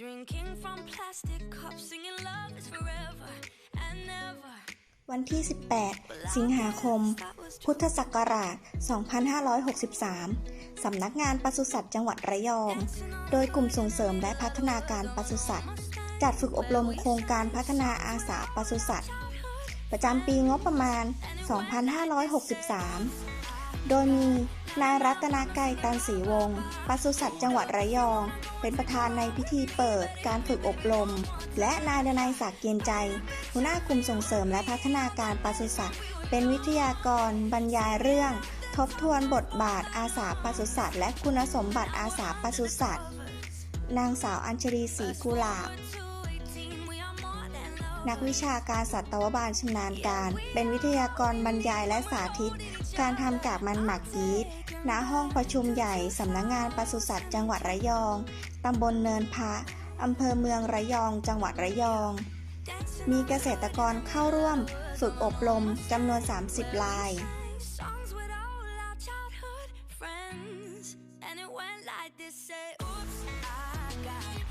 Drinking from plastic cups, singing love is forever and never. วันที่ 18 สิงหาคม พุทธศักราช 2563 สำนักงานปศุสัตว์จังหวัดระยอง โดยกลุ่มส่งเสริมและพัฒนาการปศุสัตว์ จัดฝึกอบรมโครงการพัฒนาอาสาปศุสัตว์ ประจำปีงบประมาณ 2563 โดยมีนายรัตนาไกรตันศรีวงศ์ปศุสัตว์จังหวัดระยอง เป็นประธานในพิธีเปิดการฝึกอบรม และนายดนัยศักดิ์เกียนใจ หัวหน้ากลุ่มส่งเสริมและพัฒนาการปศุสัตว์ เป็นวิทยากรบรรยายเรื่อง ทบทวนบทบาทอาสาปศุสัตว์และคุณสมบัติอาสาปศุสัตว์ นางสาวอัญชลีศรีกุหลาบ นักวิชาการสัตวบาลชำนาญการ เป็นวิทยากรบรรยายและสาธิต การทำกาบมันหมักยีสต์ณห้องประชุมใหญ่สำนักงงานปศุสัตว์จังหวัดระยองตำบลเนินพระอำเภอเมืองระยอง จังหวัดระยอง มีเกษตรกรเข้าร่วม ฝึกอบรมจำนวน 30 ราย And it went like this say, Oops, I got